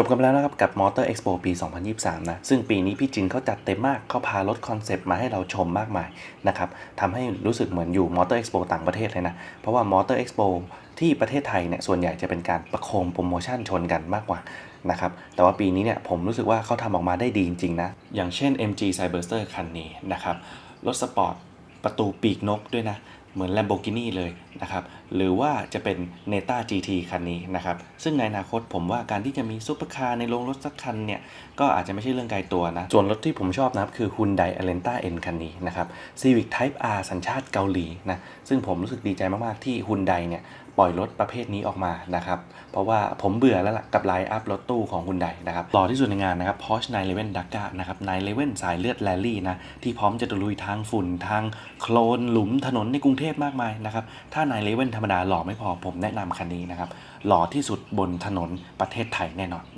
จบกันไปแล้วนะครับกับ Motor Expo ปี 2023 นะ ซึ่งปีนี้พี่จินเขาจัดเต็มมากเขาพารถคอนเซปต์มาให้เราชมมากมายนะครับทำให้รู้สึกเหมือนอยู่ Motor Expo ต่างประเทศเลยนะ เพราะว่า Motor Expo ที่ประเทศไทยเนี่ยส่วนใหญ่จะเป็นการประโคมโปรโมชั่นชนกันมากกว่านะครับแต่ว่าปีนี้เนี่ยผมรู้สึกว่าเขาทำออกมาได้ดีจริงๆนะ อย่างเช่น MG Cyberster คันนี้นะครับรถสปอร์ตประตูปีกนกด้วยนะ เหมือน Lamborghini เลยนะครับหรือว่าจะเป็น Neta GT คันนี้นะครับซึ่งในอนาคตผมว่าการที่จะมีซุปเปอร์คาร์ในโรงรถสักคันเนี่ยก็อาจจะไม่ใช่เรื่องไกลตัวนะ ส่วนรถที่ผมชอบนะครับคือ Hyundai Alenta N คันนี้นะครับ Civic Type R สัญชาติเกาหลีนะซึ่งผมรู้สึกดีใจมาก ๆ ที่ Hyundai เนี่ยปล่อยรถประเภทนี้ออกมานะครับเพราะว่าผมเบื่อแล้วล่ะกับไลน์อัพรถตู้ของ Hyundai นะครับหล่อที่สุดในงานนะครับ Porsche 911 Dakar นะครับ911สายเลือดแรลลี่นะที่พร้อมจะตะลุยทางฝุ่นทางโคลนหลุมถนนในกรุงเทพมากมายนะครับ ถ้านายเลเว่นธรรมดาหล่อไม่พอผมแนะนำคันนี้นะครับ หล่อที่สุดบนถนนประเทศไทยแน่นอน